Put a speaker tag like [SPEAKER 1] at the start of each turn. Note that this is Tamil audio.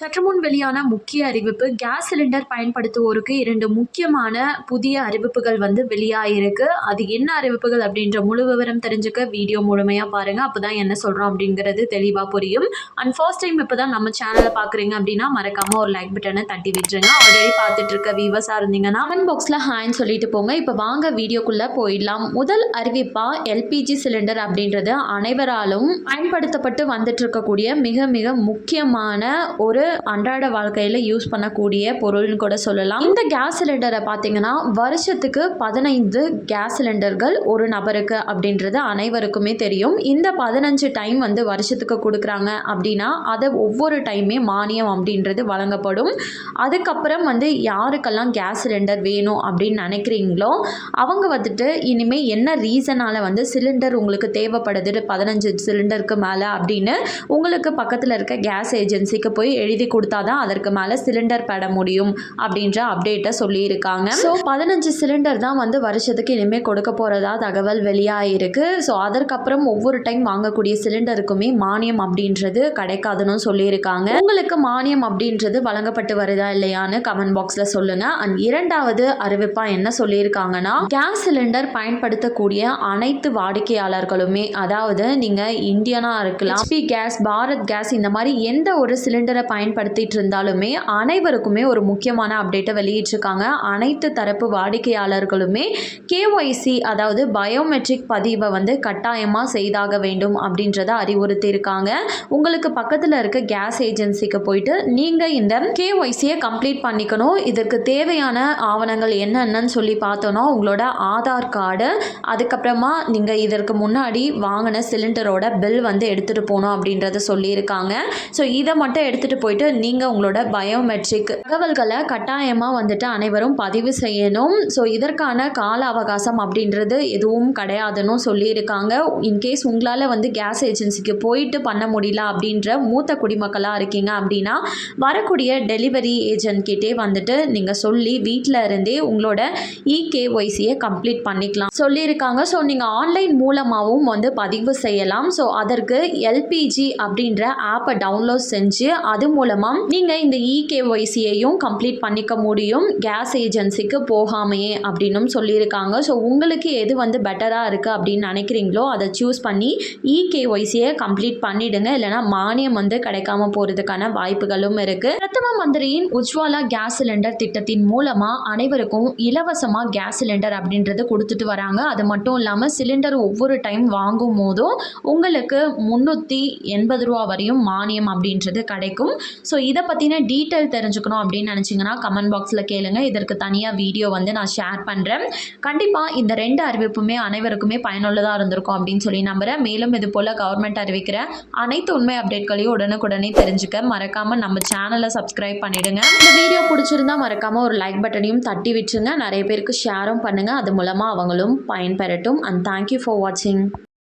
[SPEAKER 1] சற்று முன் வெளியான முக்கிய அறிவிப்பு கேஸ் சிலிண்டர் பயன்படுத்துவோருக்கு இரண்டு முக்கியமான புதிய அறிவிப்புகள் வந்து வெளியாகிருக்கு அது என்ன அறிவிப்புகள் அப்படின்ற முழு விவரம் தெரிஞ்சுக்க வீடியோ முழுமையாக பாருங்கள் அப்போ தான் என்ன சொல்கிறோம் அப்படிங்கிறது தெளிவாக புரியும். அண்ட் ஃபர்ஸ்ட் டைம் இப்போ தான் நம்ம சேனலை பார்க்குறீங்க அப்படின்னா மறக்காமல் ஒரு லைக் பட்டனை தட்டி விட்டுருங்க. ஆல்ரெடி பார்த்துட்டு இருக்க வியூவர்ஸாக இருந்தீங்கன்னா கமெண்ட் பாக்ஸில் ஹேண்ட் சொல்லிட்டு போங்க. இப்போ வாங்க வீடியோக்குள்ளே போயிடலாம். முதல் அறிவிப்பாக எல்பிஜி சிலிண்டர் அப்படின்றது அனைவராலும் பயன்படுத்தப்பட்டு வந்துட்டு இருக்கக்கூடிய மிக மிக முக்கியமான ஒரு அன்றாட வாழ்க்கையில் யூஸ் பண்ணக்கூடிய பொருள்னு கூட சொல்லலாம். இந்த கேஸ் சிலிண்டரை பார்த்தீங்கன்னா வருஷத்துக்கு பதினைந்து கேஸ் சிலிண்டர்கள் ஒரு நபருக்கு அப்படின்றது அனைவருக்குமே தெரியும். இந்த பதினஞ்சு டைம் வந்து வருஷத்துக்கு கொடுக்குறாங்க அப்படின்னா அதை ஒவ்வொரு டைமே மானியம் அப்படின்றது வழங்கப்படும். அதுக்கப்புறம் வந்து யாருக்கெல்லாம் கேஸ் சிலிண்டர் வேணும் அப்படின்னு நினைக்கிறீங்களோ அவங்க வந்துட்டு இனிமேல் என்ன ரீசனால் வந்து சிலிண்டர் உங்களுக்கு தேவைப்படுது பதினஞ்சு சிலிண்டருக்கு மேலே அப்படின்னு உங்களுக்கு பக்கத்தில் இருக்க கேஸ் ஏஜென்சிக்கு போய் எழுதி கொடுத்தா தான் அதற்கு மேலே சிலிண்டர் பெற முடியும் அப்படின்ற அப்டேட்டை சொல்லியிருக்காங்க. ஸோ பதினஞ்சு சிலிண்டர் தான் வந்து வருஷத்துக்கு இனிமேல் கொடுக்க போகிறதா தகவல் வெளியாகிருக்கு ஸோ அதற்கப்புறம் ஒவ்வொரு டைம் வாங்கக்கூடிய சிலிண்டருக்குமே மானியம் அப்படின்றது கிடைக்காதுன்னு சொல்லியிருக்காங்க. உங்களுக்கு மானியம் அப்படின்றது வழங்கப்பட்டு வருதா இல்லையான்னு கமெண்ட் பாக்ஸில் சொல்லுங்கள் அண்ட் இரண்டாவது அறிவிப்பாக என்ன சொல்லியிருக்காங்கன்னா கேஸ் சிலிண்டர் பயன்படுத்தக்கூடிய அனைத்து வாடிக்கையாளர்களுமே அதாவது நீங்கள் இந்தியனாக இருக்கலாம் கேஸ் பாரத் கேஸ் இந்த மாதிரி எந்த ஒரு சிலிண்டரை பயன்படுத்திட்டு இருந்தாலுமே அனைவருக்குமே ஒரு முக்கியமான அப்டேட்டை வெளியிட்டிருக்காங்க. அனைத்து தரப்பு வாடிக்கையாளர்களுமே கேஒய்சி அதாவது பயோமெட்ரிக் பதிவை வந்து கட்டாயமாக செய்தாக வேண்டும் அப்படின்றத அறிவுறுத்தியிருக்காங்க. உங்களுக்கு பக்கத்தில் இருக்க கேஸ் ஏஜென்சிக்கு போயிட்டு நீங்கள் இந்த கேஒய்சியை கம்ப்ளீட் பண்ணிக்கணும். இதற்கு தேவையான ஆவணங்கள் என்னென்னு சொல்லி பார்த்தோன்னா உங்களோட ஆதார் கார்டு அதுக்கப்புறமா நீங்கள் இதற்கு முன்னாடி வாங்கின சிலிண்டரோட பில் வந்து எடுத்துகிட்டு போகணும் அப்படின்றத சொல்லியிருக்காங்க. ஸோ இதை மட்டும் எடுத்துகிட்டு போய் போயிட்டு நீங்கள் உங்களோட பயோமெட்ரிக் தகவல்களை கட்டாயமாக வந்துட்டு அனைவரும் பதிவு செய்யணும். ஸோ இதற்கான கால அவகாசம் அப்படின்றது எதுவும் கிடையாதுன்னு சொல்லியிருக்காங்க. இன்கேஸ் உங்களால் வந்து கேஸ் ஏஜென்சிக்கு போயிட்டு பண்ண முடியல அப்படின்ற மூத்த குடிமக்களாக இருக்கீங்க அப்படின்னா வரக்கூடிய டெலிவரி ஏஜென்ட் கிட்டே வந்துட்டு நீங்கள் சொல்லி வீட்டில் இருந்தே உங்களோட இகேஒய்சியை கம்ப்ளீட் பண்ணிக்கலாம். சொல்லியிருக்காங்க. ஸோ நீங்கள் ஆன்லைன் மூலமாகவும் வந்து பதிவு செய்யலாம். ஸோ அதற்கு எல்பிஜி அப்படின்ற ஆப்பை டவுன்லோட் செஞ்சு அது மூலமாக நீங்கள் இந்த இகேஒய்சியையும் கம்ப்ளீட் பண்ணிக்க முடியும். கேஸ் ஏஜென்சிக்கு போகாமையே அப்படின்னும் சொல்லியிருக்காங்க. ஸோ உங்களுக்கு எது வந்து பெட்டராக இருக்குது அப்படின்னு நினைக்கிறீங்களோ அதை சூஸ் பண்ணி இகேஒய்சியை கம்ப்ளீட் பண்ணிடுங்க. இல்லைனா மானியம் வந்து கிடைக்காம போகிறதுக்கான வாய்ப்புகளும் இருக்குது பிரதம மந்திரியின் உஜ்வாலா கேஸ் சிலிண்டர் திட்டத்தின் மூலமாக அனைவருக்கும் இலவசமாக கேஸ் சிலிண்டர் அப்படின்றது கொடுத்துட்டு வராங்க. அது மட்டும் இல்லாமல் சிலிண்டர் ஒவ்வொரு டைம் வாங்கும் போதும் உங்களுக்கு முந்நூற்றி எண்பது ரூபா வரையும் மானியம் அப்படின்றது கிடைக்கும். ஸோ இதை பற்றின டீட்டெயில் தெரிஞ்சுக்கணும் அப்படின்னு நினச்சிங்கன்னா கமெண்ட் பாக்ஸில் கேளுங்க. இதற்கு தனியாக வீடியோ வந்து நான் ஷேர் பண்ணுறேன் கண்டிப்பாக இந்த ரெண்டு அறிவிப்புமே அனைவருக்குமே பயனுள்ளதாக இருந்திருக்கும் அப்படின்னு சொல்லி நம்புகிறேன் மேலும் இது போல் கவர்மெண்ட் அறிவிக்கிற அனைத்து உண்மை அப்டேட்களையும் உடனுக்குடனே தெரிஞ்சுக்க மறக்காமல் நம்ம சேனலை சப்ஸ்கிரைப் பண்ணிவிடுங்க இந்த வீடியோ பிடிச்சிருந்தா மறக்காமல் ஒரு லைக் பட்டனையும் தட்டி விட்டுருங்க நிறைய பேருக்கு ஷேரும் பண்ணுங்கள் அது மூலமாக அவங்களும் பயன்பெறட்டும். அண்ட் தேங்க்யூ ஃபார் வாட்சிங்